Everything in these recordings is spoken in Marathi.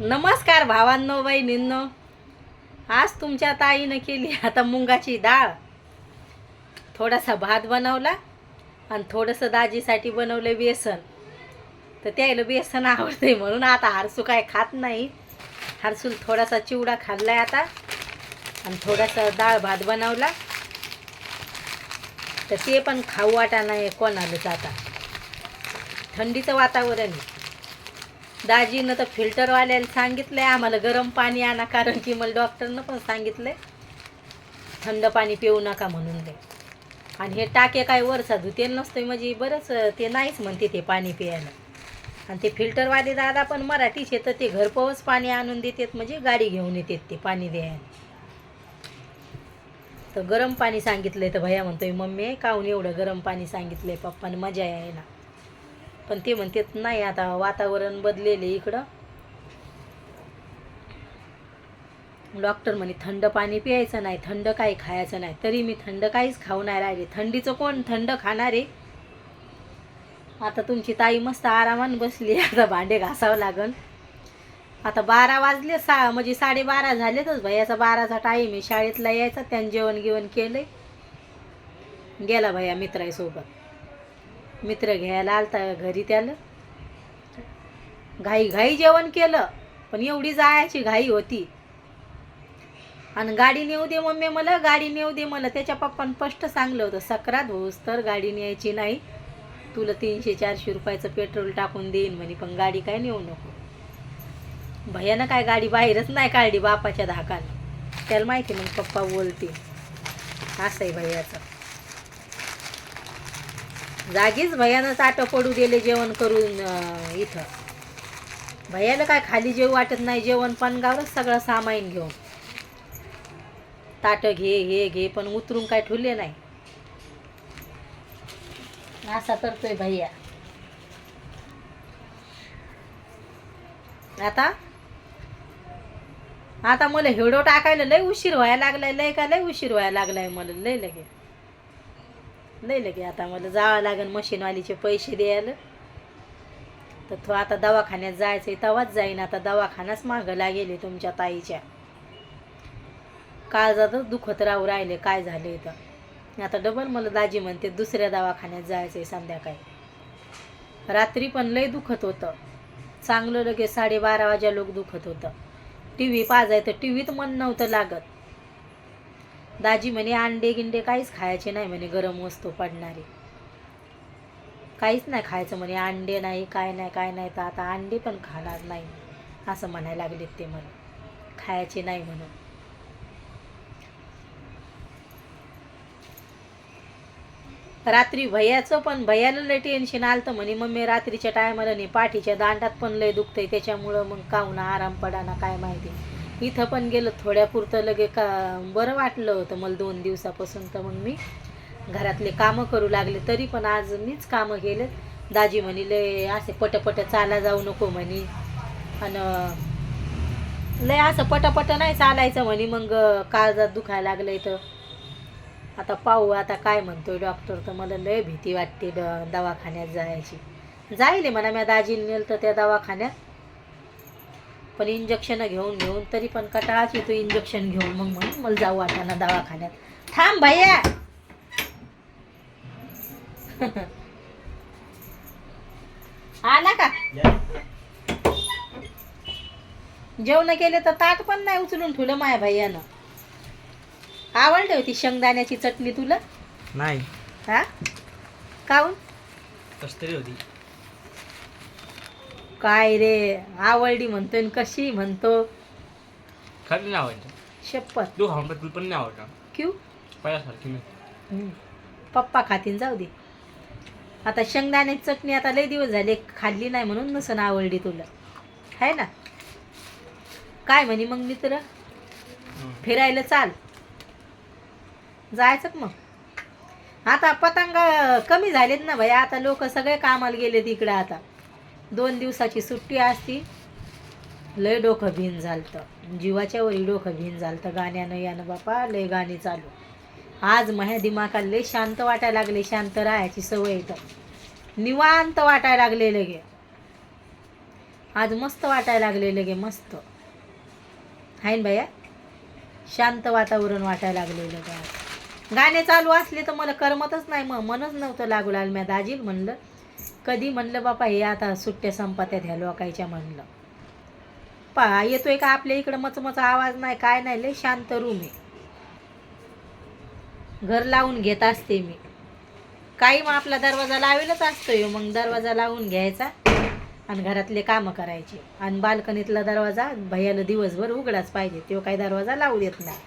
नमस्कार भावांनो बहिणींनो. आज तुमच्या ताईनं केली आता मुंगाची डाळ. थोडासा भात बनवला आणि थोडंसं दाजीसाठी बनवलं बेसन. तर त्याला बेसन आवडते म्हणून आता हारसू काय खात नाही. हारसून थोडासा चिवडा खाल्लाय आता आणि थोडासा डाळ भात बनवला. तर ते पण खाऊ वाटा नाही कोणालाच आता. थंडीचं वातावरण आहे. दाजीनं तर फिल्टरवाल्याला सांगितलं आहे आम्हाला गरम पाणी आणा कारण की मला डॉक्टरनं पण सांगितलं आहे थंड पाणी पिऊ नका म्हणून ते. आणि हे टाके काय वरसा धुते नसतं म्हणजे बरंच ते नाहीच म्हणते ते पाणी प्यायला. आणि ते फिल्टरवाले दादा पण मराठीचे तर ते घरपोच पाणी आणून देतात म्हणजे गाडी घेऊन येतात ते पाणी द्यायला. तर गरम पाणी सांगितलंय तर भैया म्हणतोय मम्मी काहून एवढं गरम पाणी सांगितलंय पप्पाने? मजा आहे ना पण ते म्हणतात नाही आता वातावरण बदलेले इकडं. डॉक्टर म्हणे थंड पाणी प्यायचं नाही थंड काही खायचं नाही तरी मी थंड काहीच खाऊ नाही राहिले. थंडीचं कोण थंड खाणार आहे? आता तुमची ताई मस्त आरामानं बसली आता भांडे घासावं लागन. आता बारा वाजले सा म्हणजे साडेबारा झालेतच भैयाचा बाराचा टाईम आहे शाळेतला यायचा त्यानं जेवण गिवण केलं गेला भैया मित्रासोबत. मित्र घ्यायला आलता घरी त्याला. घाई घाई जेवण केलं पण एवढी जायची घाई होती. आणि गाडी नेऊ दे मम्मी मला गाडी नेऊ दे मला. त्याच्या पप्पानं स्पष्ट सांगलं होतं सक्रात होस तर गाडी न्यायची नाही. तुला तीनशे चारशे रुपयाचं पेट्रोल टाकून देईन म्हणे पण गाडी काय नेऊ नको. भैयानं काय गाडी बाहेरच नाही काढली बापाच्या धाकानं. त्याला माहिती मग पप्पा बोलते असं आहे भैयाचं. जागीच भैयानं ताटं पडू दिले जेवण करून इथं. भैयाला काय खाली जेव वाटत नाही जेवण पणगावरच सगळं सामाईन घेऊन. ताटं घे हे घे पण उतरून काय ठुले नाही. असा करतोय भैया. आता? आता मला हेडो टाकायला लय उशीर व्हायला लागलाय लय का लय उशीर व्हायला लागलाय मला लय लगे. नाही लगे आता मला जावं लागेल मशीनवालीचे पैसे द्यायला. तर तो आता दवाखान्यात जायचं आहे तेव्हाच जाईन. आता दवाखानाच मागं लागेल तुमच्या ताईच्या. काळजातच दुखत राहू राहिले काय झाले तर आता डबल मला दाजी म्हणते दुसऱ्या दवाखान्यात जायचं आहे संध्याकाळी. रात्री पण लय दुखत होतं. चांगलं लगेच साडेबारा वाजा लोक दुखत होतं. टी व्ही पाजायचं टी व्हीत मन नव्हतं लागत. दाजी म्हणे अंडे गिंडे काहीच खायचे नाही म्हणे गरम वस्तू पडणारी. काहीच नाही खायचं म्हणे अंडे नाही काय नाही काय नाही तर आता अंडे पण खाणार नाही. असं म्हणायला लागलेत ते मला. खायचे नाही म्हणून. रात्री भैयाचं पण भैयाला लय टेन्शन आलं तर म्हणे मम्मी रात्रीच्या टायमाला नाही पाठीच्या दांडात पण लय दुखतंय त्याच्यामुळं मग काहून आराम पडाना काय माहिती. इथं पण गेलं थोड्यापुरतं लगे का बरं वाटलं होतं मला दोन दिवसापासून. तर मग मी घरातले कामं करू लागले तरी पण आज मीच कामं केले दाजी म्हणले असे पटपट चाला जाऊ नको म्हणे. आणि लय असं पटपट नाही चालायचं म्हणे मग काळजात दुखायला लागलं इथं आता पाहू आता काय म्हणतोय डॉक्टर तर मला लय भीती वाटते ड दवाखान्यात जायची. जाईल म्हणा मी दाजी नेलं तर त्या दवाखान्यात. पण इंजेक्शन घेऊन घेऊन तरी पण कटाळाच येतो इंजेक्शन घेऊन मग म्हणून मला जाऊ वाटाना दवाखान्यात. थांब भैया. आला का? जेवण केले तर ताट पण नाही उचलून ठेवलं माया भैयानं. आवडली होती शेंगदाण्याची चटणी तुला? नाही. हा? काऊन होती. काय रे? आवडली म्हणतोय आणि कशी म्हणतो? खरं नाही आवडलं. शपथ. तू खाऊन पण तुला पण नाही आवडलं क्यू? पहिल्यासारखी नाही. हम्म. पप्पा खातीन जाऊ दे. आता शेंगदाण्याची चटणी आता लय दिवस झाले खाल्ली नाही म्हणून नसन आवडली तुला. आहे ना? काय म्हणे मग मित्र? फिरायला चाल. जायचं का मग? आता पतंग कमी झालेत ना भाई आता लोक सगळे कामाला गेलेत इकडं आता. दोन दिवसाची सुट्टी असती. लय डोकं भिन झालतं. जीवाच्या वरी डोकं भिन झालतं. गाण्यानं यानं बापा लय गाणी चालू. आज माझ्या दिमाखाला लय शांत वाटायला लागले. शांत राहायची सवय येतं निवांत वाटायला लागले लगे. आज मस्त वाटायला लागले लगे मस्त. आहे ना भैया शांत वातावरण वाटायला लागलेलं आज. गाणे चालू असले तर मला करमतच नाही. मग मनच नव्हतं लागू लागलं. मी दाजील म्हणलं कधी म्हणलं बापा हे आता सुट्ट्या संपत्यात ह्या लोकायच्या म्हणलं. पा येतोय का आपल्या इकडं मचमच आवाज? नाही काय नाही लय शांत रूम आहे. घर लावून घेत असते मी. काही मग आपला दरवाजा लावेलच असतोय मग दरवाजा लावून घ्यायचा आणि घरातले कामं करायचे. आणि बाल्कनीतला दरवाजा भैयाला दिवसभर उघडाच पाहिजे तो काही दरवाजा लावू देत नाही.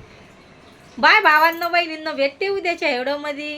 बाय भावांना बहिणींना भेटते उद्याच्या एवढं मध्ये